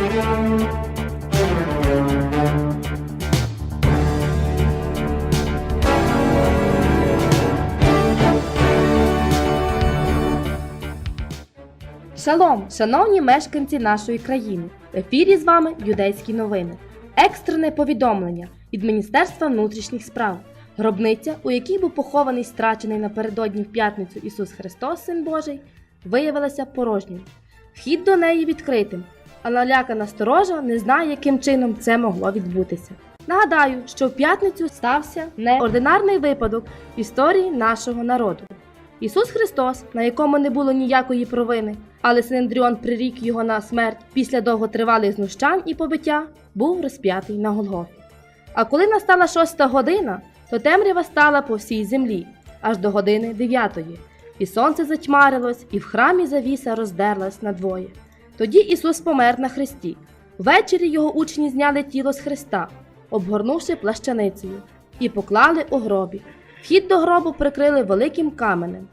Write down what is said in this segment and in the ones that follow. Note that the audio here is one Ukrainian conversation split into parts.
Шалом, шановні мешканці нашої країни! В ефірі з вами Юдейські новини. Екстрене повідомлення від Міністерства внутрішніх справ. Гробниця, у якій був похований страчений напередодні в п'ятницю Ісус Христос, Син Божий, виявилася порожньою. Вхід до неї відкритим, а налякана сторожа не знає, яким чином це могло відбутися. Нагадаю, що в п'ятницю стався неординарний випадок в історії нашого народу. Ісус Христос, на якому не було ніякої провини, але Синдріон прирік його на смерть після довготривалих знущань і побиття, був розп'ятий на Голгофі. А коли настала шоста година, то темрява стала по всій землі, аж до години дев'ятої, і сонце затьмарилось, і в храмі завіса роздерлась надвоє. Тоді Ісус помер на хресті. Ввечері його учні зняли тіло з хреста, обгорнувши плащаницею, і поклали у гробі. Вхід до гробу прикрили великим каменем,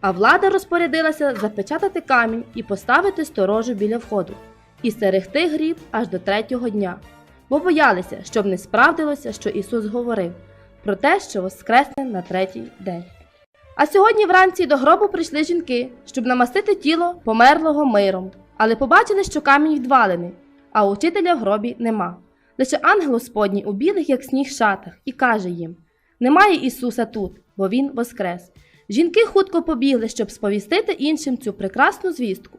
а влада розпорядилася запечатати камінь і поставити сторожу біля входу, і стерегти гріб аж до третього дня, бо боялися, щоб не справдилося, що Ісус говорив про те, що воскресне на третій день. А сьогодні вранці до гробу прийшли жінки, щоб намастити тіло померлого миром, але побачили, що камінь відвалений, а учителя в гробі нема. Лише ангел Господній у білих, як сніг шатах, і каже їм: Немає Ісуса тут, бо Він воскрес. Жінки хутко побігли, щоб сповістити іншим цю прекрасну звістку.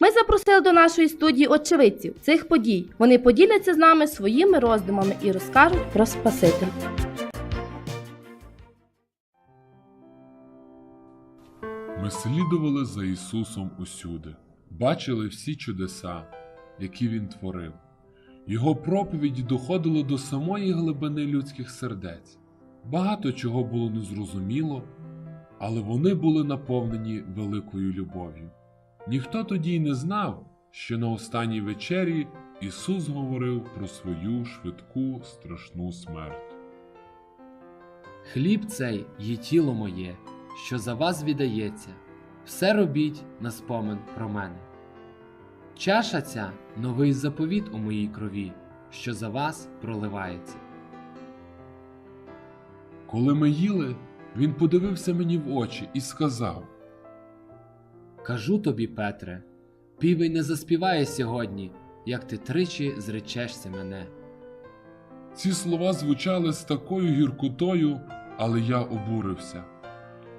Ми запросили до нашої студії очевидців цих подій. Вони поділяться з нами своїми роздумами і розкажуть про Спасителя. Ми слідували за Ісусом усюди, бачили всі чудеса, які Він творив. Його проповіді доходили до самої глибини людських сердець. Багато чого було незрозуміло, але вони були наповнені великою любов'ю. Ніхто тоді й не знав, що на останній вечері Ісус говорив про свою швидку страшну смерть. Хліб цей є тіло моє, що за вас віддається, все робіть на спомин про мене. Чаша ця новий заповіт у моїй крові, що за вас проливається. Коли ми їли, він подивився мені в очі і сказав: Кажу тобі, Петре, півень не заспіває сьогодні, як ти тричі зречешся мене. Ці слова звучали з такою гіркотою, але я обурився.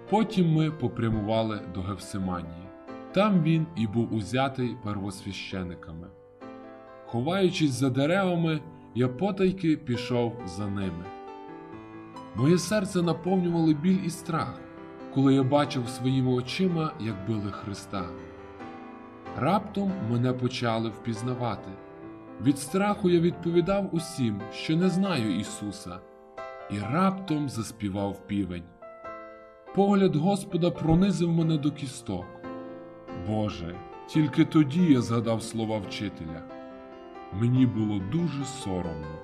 Потім ми попрямували до Гевсиманії. Там він і був узятий первосвящениками. Ховаючись за деревами, я потайки пішов за ними. Моє серце наповнювало біль і страх, коли я бачив своїми очима, як били Христа. Раптом мене почали впізнавати. Від страху я відповідав усім, що не знаю Ісуса, і раптом заспівав півень. Погляд Господа пронизив мене до кісток. Боже, тільки тоді я згадав слова вчителя. Мені було дуже соромно.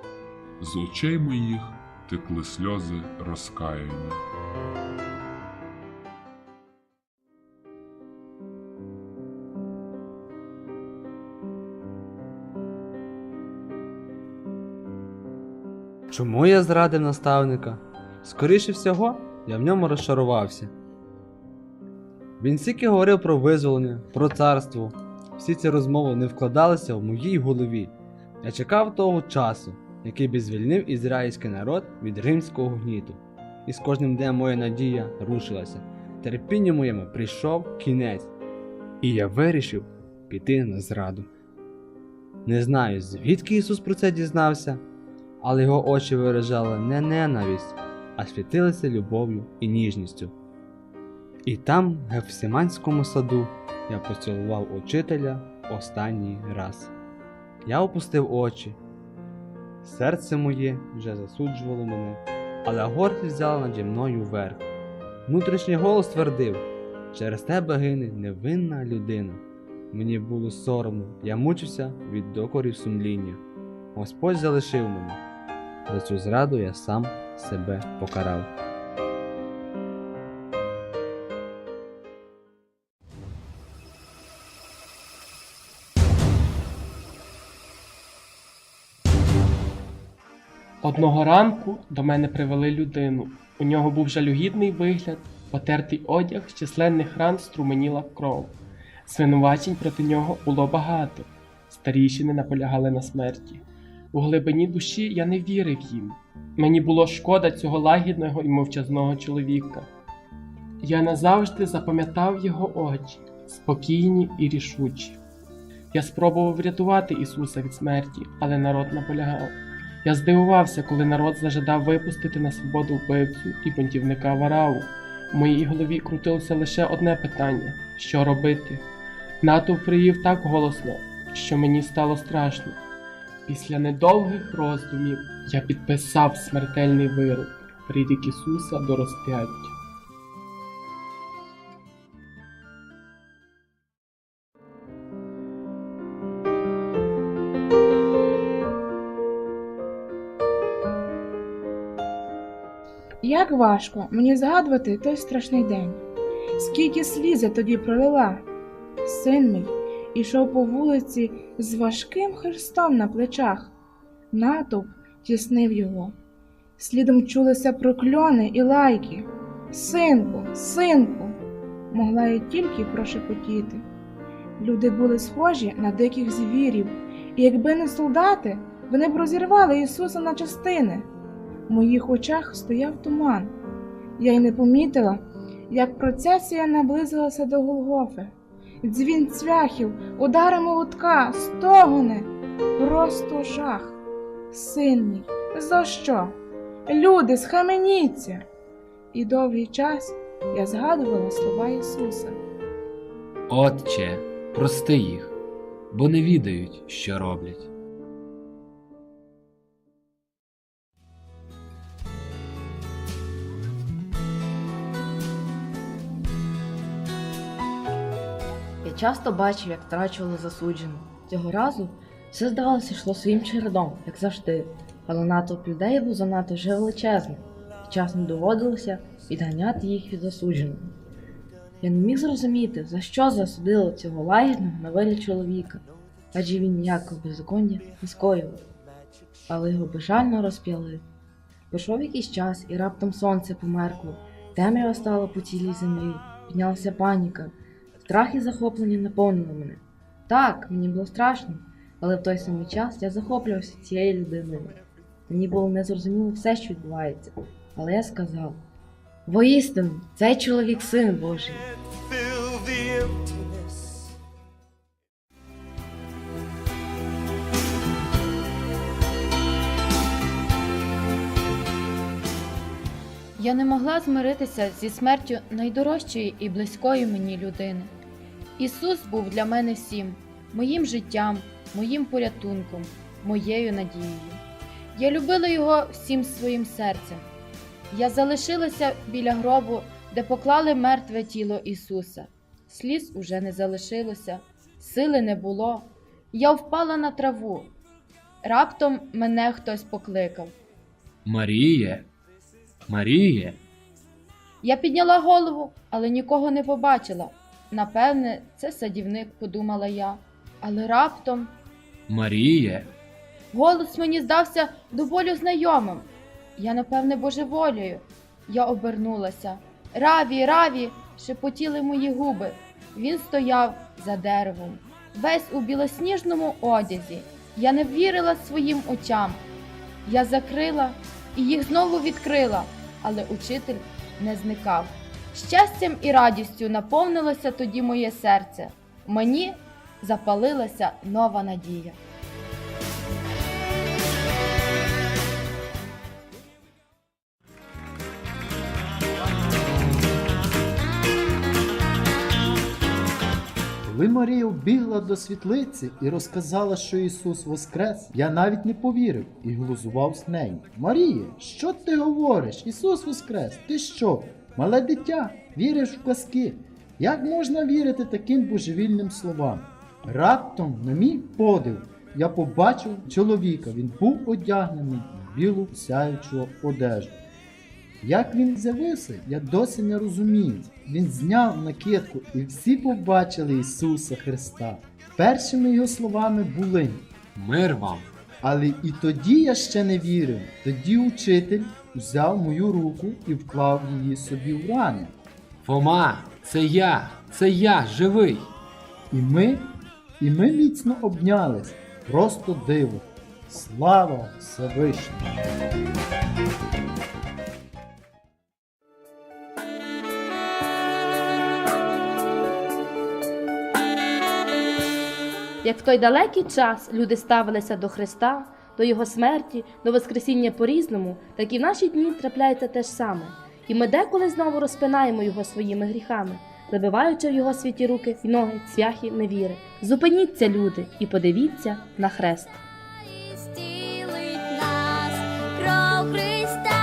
З очей моїх текли сльози розкаяння. Чому я зрадив наставника? Скоріше всього, я в ньому розчарувався. Він стільки говорив про визволення, про царство. Всі ці розмови не вкладалися в моїй голові. Я чекав того часу, який би звільнив ізраїльський народ від римського гніту. І з кожним днем моя надія рушилася. Терпінню моєму прийшов кінець, і я вирішив піти на зраду. Не знаю, звідки Ісус про це дізнався, але його очі виражали не ненависть, а світилися любов'ю і ніжністю. І там, в Гефсиманському саду, я поцілував учителя останній раз. Я опустив очі. Серце моє вже засуджувало мене, але гордість взяла наді мною верх. Внутрішній голос твердив: через тебе гине невинна людина. Мені було соромно, я мучився від докорів сумління. Господь залишив мене. За цю зраду я сам себе покарав. Одного ранку до мене привели людину. У нього був жалюгідний вигляд, потертий одяг, з численних ран струменіла кров. Звинувачень проти нього було багато. Старіші не наполягали на смерті. У глибині душі я не вірив їм. Мені було шкода цього лагідного і мовчазного чоловіка. Я назавжди запам'ятав його очі, спокійні і рішучі. Я спробував врятувати Ісуса від смерті, але народ наполягав. Я здивувався, коли народ зажадав випустити на свободу вбивцю і бунтівника Вараву. У моїй голові крутилося лише одне питання: що робити? Натовп привів так голосно, що мені стало страшно. Після недовгих роздумів я підписав смертельний вирок, прирік Ісуса до розп'яття. Як важко мені згадувати той страшний день. Скільки сліз я тоді пролила. Син мій ішов по вулиці з важким хрестом на плечах. Натовп тіснив його. Слідом чулися прокльони і лайки. Синку, синку, могла я тільки прошепотіти. Люди були схожі на диких звірів, і якби не солдати, вони б розірвали Ісуса на частини. В моїх очах стояв туман. Я й не помітила, як процесія наблизилася до Голгофи. Дзвін цвяхів, удари молотка, стогони, просто жах. Син за що? Люди, схаменіться! І довгий час я згадувала слова Ісуса. Отче, прости їх, бо не відають, що роблять. Часто бачив, як втрачували засуджену. Цього разу все здавалося йшло своїм чередом, як завжди, але натовп людей був занадто вже величезним, і часом доводилося відганяти їх від засудженого. Я не міг зрозуміти, за що засудили цього лагідного на вигляд чоловіка, адже він ніякого беззаконня не скоював, але його бажально розп'яли. Пройшов якийсь час, і раптом сонце померкло, темрява стала по цілій землі, піднялася паніка. Страх і захоплення наповнили мене. Так, мені було страшно, але в той самий час я захоплювався цією людиною. Мені було незрозуміло все, що відбувається, але я сказав: воістину, цей чоловік син Божий. Я не могла змиритися зі смертю найдорожчої і близької мені людини. Ісус був для мене всім, моїм життям, моїм порятунком, моєю надією. Я любила його всім своїм серцем. Я залишилася біля гробу, де поклали мертве тіло Ісуса. Сліз уже не залишилося, сили не було. Я впала на траву. Раптом мене хтось покликав. Маріє, Маріє, Я підняла голову, але нікого не побачила. Напевне, це садівник, подумала я. Але раптом Маріє, голос мені здався до болю знайомим. Я, напевне, божеволію. Я обернулася. Раві, раві, шепотіли мої губи. Він стояв за деревом, весь у білосніжному одязі. Я не вірила своїм очам. Я закрила і їх знову відкрила, але учитель не зникав. Щастям і радістю наповнилося тоді моє серце. Мені запалилася нова надія. Коли Марія вбігла до світлиці і розказала, що Ісус воскрес, я навіть не повірив і глузував з нею. Марія, що ти говориш? Ісус воскрес! Ти що? Мале дитя, віриш в казки? Як можна вірити таким божевільним словам? Раптом, на мій подив, я побачив чоловіка. Він був одягнений в білу сяючу одежу. Як він з'явився, я досі не розумію. Він зняв накидку, і всі побачили Ісуса Христа. Першими його словами були: мир вам. Але і тоді я ще не вірив. Тоді учитель взяв мою руку і вклав її собі в рани. Фома, це я, це я, живий. І ми, і ми міцно обнялись. Просто диво. Слава Всевишньому! Як в той далекий час люди ставилися до Христа, до Його смерті, до Воскресіння по-різному, так і в наші дні трапляється те ж саме. І ми деколи знову розпинаємо його своїми гріхами, забиваючи в його святі руки і ноги цвяхи невіри. Зупиніться, люди, і подивіться на хрест. Христа.